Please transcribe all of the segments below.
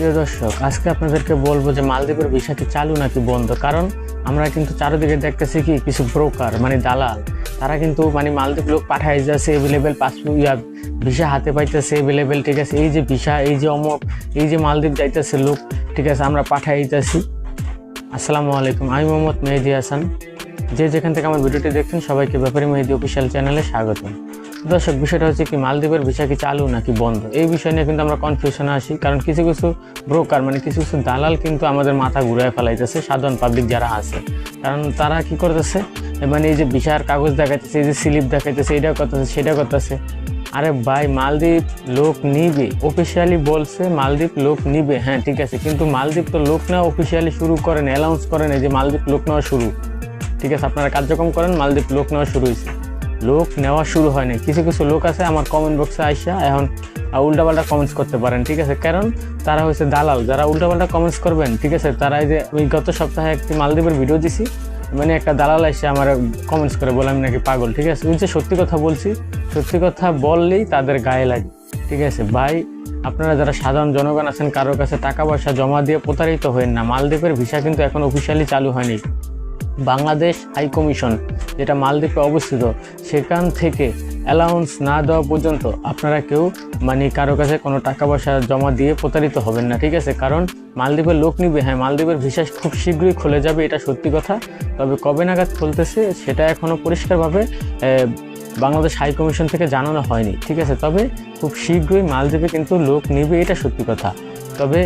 প্রিয় দর্শক, আজকে আপনাদেরকে বলব যে মালদ্বীপের ভিসা কি চালু নাকি বন্ধ? কারণ আমরা কিন্তু চারিদিকে দেখতেছি কি, কিছু ব্রোকার মানে দালাল, তারা কিন্তু মানে মালদ্বীপ লোক পাঠায় যাচ্ছে অ্যাভেলেবেল পাসপোর্ট ইয়া ভিসা হাতে পাইতেছে অ্যাভেলেবেল ঠিক আছে? এই যে ভিসা, এই যে অমক, এই যে মালদ্বীপ যাইতেছে লোক, ঠিক আছে, আমরা পাঠাই আসসালামু আলাইকুম। আমি মোহাম্মদ মেহেদি হাসান। যে যেখান থেকে আমার ভিডিওটি দেখছেন, সবাইকে ব্যাপারী মেহেদি অফিসিয়াল চ্যানেলে স্বাগতম। দর্শক, বিষয়টা হচ্ছে কি, মালদ্বীপের ভিসা কি চালু নাকি বন্ধ? এই বিষয় নিয়ে কিন্তু আমরা কনফিউশনে আসি কারণ কিছু কিছু ব্রোকার মানে কিছু কিছু দালাল কিন্তু আমাদের মাথা ঘুরায় ফেলাইতেছে, সাধারণ পাবলিক যারা আছে। কারণ তারা কি করতেছে? মানে এই যে ভিসার কাগজ দেখাইতেছে, এই যে স্লিপ দেখাইতেছে এটা করতেছে সেটা করতেছে। আরে ভাই, মালদ্বীপ লোক নিবে অফিসিয়ালি বলছে মালদ্বীপ লোক নিবে। হ্যাঁ ঠিক আছে, কিন্তু মালদ্বীপ তো লোক নেওয়া অফিসিয়ালি শুরু করেন অ্যানাউন্স করেন এই যে মালদ্বীপ লোক নেওয়া শুরু। ঠিক আছে, আপনারা কার্যক্রম করেন, মালদ্বীপ লোক নেওয়া শুরু হয়েছে। লোক নেওয়া শুরু হয়নি, কিছু কিছু লোক আছে, আমার কমেন্ট বক্সে আইসা এখন উল্টাপাল্টা কমেন্টস করতে পারেন, ঠিক আছে? কারণ তারা হচ্ছে দালাল, যারা উল্টাপাল্টা কমেন্টস করবেন, ঠিক আছে? তারা এই যে, আমি গত সপ্তাহে একটি মালদ্বীপের ভিডিও দিছি মানে একটা দালাল এসে আমার কমেন্টস করে বলে, আমি নাকি পাগল ঠিক আছে? ওই যে সত্যি কথা বলছি, সত্যি কথা বললেই তাদের গায়ে লাগে, ঠিক আছে? ভাই, আপনারা যারা সাধারণ জনগণ আছেন কারোর কাছে টাকা পয়সা জমা দিয়ে প্রতারিত হয়েন না, মালদ্বীপের ভিসা কিন্তু এখন অফিসিয়ালি চালু হয়নি। বাংলাদেশ হাই কমিশন, যেটা মালদ্বীপে অবস্থিত, সেখান থেকে অ্যালাউন্স না দেওয়া পর্যন্ত আপনারা কেউ মানে কারও কাছে কোনো টাকা পয়সা জমা দিয়ে প্রতারিত হবেন না, ঠিক আছে? কারণ মালদ্বীপের লোক নিবে হ্যাঁ মালদ্বীপের ভিসা খুব শীঘ্রই খুলে যাবে, এটা সত্যি কথা। তবে কবে নাগাদ খুলতেছে, সেটা এখনও পরিষ্কারভাবে বাংলাদেশ হাই কমিশন থেকে জানানো হয়নি, ঠিক আছে? তবে খুব শীঘ্রই মালদ্বীপে কিন্তু লোক নিবে, এটা সত্যি কথা। তবে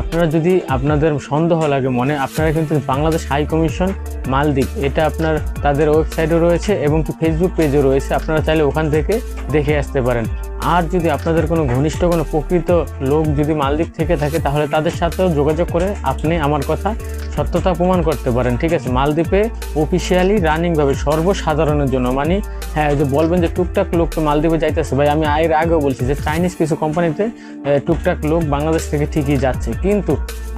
আপনারা যদি আপনাদের সন্দেহ লাগে মনে, আপনারা কিন্তু বাংলাদেশ হাই কমিশন মালদ্বীপ, এটা আপনার তাদের ওয়েবসাইটও রয়েছে এবং কি ফেসবুক পেজও রয়েছে, আপনারা চাইলে ওখান থেকে দেখে আসতে পারেন। আর যদি আপনাদের কোনো ঘনিষ্ঠ, কোনো প্রকৃত লোক যদি মালদ্বীপ থেকে থাকে, তাহলে তাদের সাথেও যোগাযোগ করে আপনি আমার কথা সত্যতা প্রমাণ করতে পারেন, ঠিক আছে? মালদ্বীপে অফিসিয়ালি রানিংভাবে সর্বসাধারণের জন্য। মানে হ্যাঁ যে বলবেন যে টুকটাক লোক তো মালদ্বীপে যাইতেছে। ভাই, আমি এর আগেও বলছি যে চাইনিজ কিছু কোম্পানিতে টুকটাক লোক বাংলাদেশ থেকে ঠিকই যাচ্ছে। কিন্তু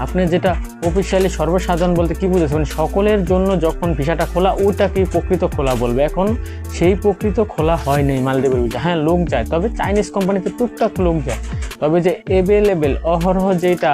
আপনি যেটা অফিসিয়ালি সর্বসাধারণ বলতে কি বুঝেছেন? মানে সকলের জন্য যখন ভিসাটা খোলা, ওটাকেই প্রকৃত খোলা বলবে। এখন সেই প্রকৃত খোলা হয় নাই মালদ্বীপের ভিসা। হ্যাঁ লোক যায়, তবে চাইনিজ কোম্পানিতে টুকটাক লোক যায়। তবে যে এভেলেবেল অহরহ যেটা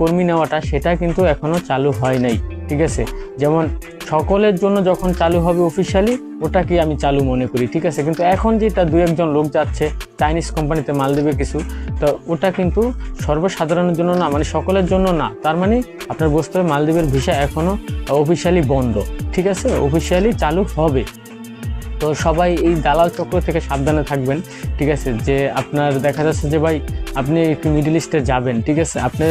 কর্মী নেওয়াটা, সেটা কিন্তু এখনও চালু হয় নাই, ঠিক আছে? যেমন সকলের জন্য যখন চালু হবে অফিসিয়ালি ওটাকে আমি চালু মনে করি, ঠিক আছে? কিন্তু এখন যেটা দু একজন লোক যাচ্ছে চাইনিজ কোম্পানিতে মাল দেবে কিছু, তো ওটা কিন্তু সর্বসাধারণের জন্য না মানে সকলের জন্য না, তার মানে আপনার বুঝতে হবে মালদ্বীপের ভিসা এখনও অফিসিয়ালি বন্ধ, ঠিক আছে? অফিসিয়ালি চালু হবে। তো সবাই এই দালাল চক্র থেকে সাবধানে থাকবেন, ঠিক আছে? যে আপনার দেখা যাচ্ছে যে ভাই আপনি একটু মিডল ইস্টে যাবেন, ঠিক আছে? আপনি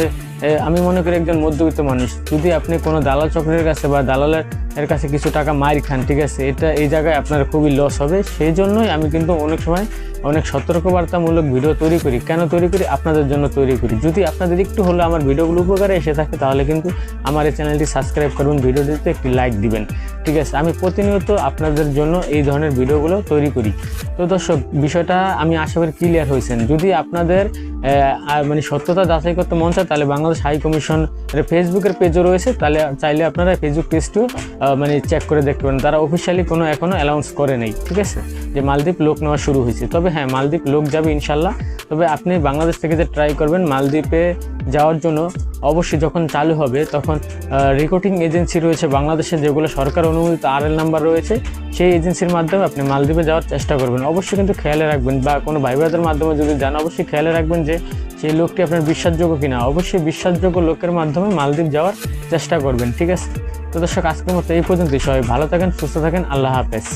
আমি মনে করি একজন মধ্যবিত্ত মানুষ। যদি আপনি কোনো দালাল চক্রের কাছে বা দালালের এর কাছে কিছু টাকা মার খান, ঠিক আছে? এটা, এই জায়গায় আপনার খুবই লস হবে। সেই জন্যই আমি কিন্তু অনেক সময় অনেক সতর্কবার্তামূলক ভিডিও তৈরি করি। কেন তৈরি করি? আপনাদের জন্য তৈরি করি। যদি আপনাদের একটু হলেও আমার ভিডিওগুলো উপকারে এসে থাকে, তাহলে কিন্তু আমার এই চ্যানেলটি সাবস্ক্রাইব করুন, ভিডিওটিতে একটি লাইক দিবেন। ঠিক আছে? আমি প্রতিনিয়ত আপনাদের জন্য এই ধরনের ভিডিওগুলো তৈরি করি। তো দর্শক, বিষয়টা আমি আশা করি ক্লিয়ার হয়েছেন। যদি আপনাদের আর মানে সত্যতা যাচাই করতে মন চায়, তাহলে বাংলাদেশ হাই কমিশন ফেসবুকের পেজও রয়েছে, তাহলে চাইলে আপনারা ফেসবুক পেজটিও মানে চেক করে দেখতে পারেন। তারা অফিসিয়ালি কোনো এখনও অ্যানাউন্স করে নেই, ঠিক আছে? যে মালদ্বীপ লোক নেওয়া শুরু হয়েছে। তবে হ্যাঁ মালদ্বীপ লোক যাবে ইনশাল্লাহ। তবে আপনি বাংলাদেশ থেকে যে ট্রাই করবেন, মালদ্বীপে যাওয়ার জন্য অবশ্যই যখন চালু হবে, তখন রেকর্ডিং এজেন্সি রয়েছে বাংলাদেশে, যেগুলো সরকার অনুমোদিত আর এল নাম্বার রয়েছে, সেই এজেন্সির মাধ্যমে আপনি মালদ্বীপে যাওয়ার চেষ্টা করবেন। অবশ্যই কিন্তু খেয়ালে রাখবেন বা কোনো ভাই ভাইদের মাধ্যমে যদি যান, অবশ্যই খেয়ালে রাখবেন যে সেই লোকটি আপনার বিশ্বাসযোগ্য কিনা। অবশ্যই বিশ্বাসযোগ্য লোকের মাধ্যমে মালদ্বীপ যাওয়ার চেষ্টা করবেন, ঠিক আছে? তো দর্শক, আজকের মতো এই পর্যন্তই। সবাই ভালো থাকেন, সুস্থ থাকেন, আল্লাহ হাফেজ।